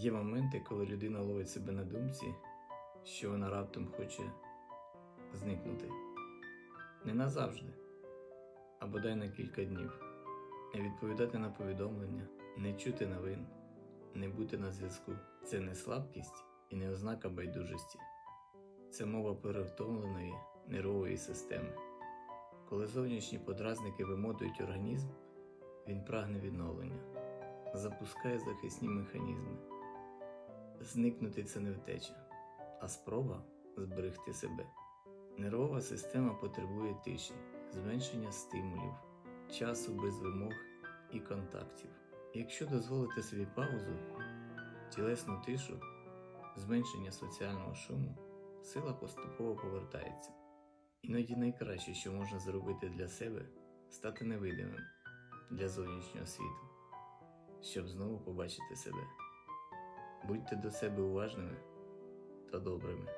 Є моменти, коли людина ловить себе на думці, що вона раптом хоче зникнути. Не назавжди, а бодай на кілька днів, не відповідати на повідомлення, не чути новин, не бути на зв'язку. Це не слабкість і не ознака байдужості. Це мова перевтомленої нервової системи. Коли зовнішні подразники вимотують організм, він прагне відновлення, запускає захисні механізми. Зникнути це не втеча, а спроба зберегти себе. Нервова система потребує тиші, зменшення стимулів, часу без вимог і контактів. Якщо дозволити собі паузу, тілесну тишу, зменшення соціального шуму, сила поступово повертається. Іноді найкраще, що можна зробити для себе, стати невидимим для зовнішнього світу, щоб знову побачити себе. Будьте до себе уважними та добрими.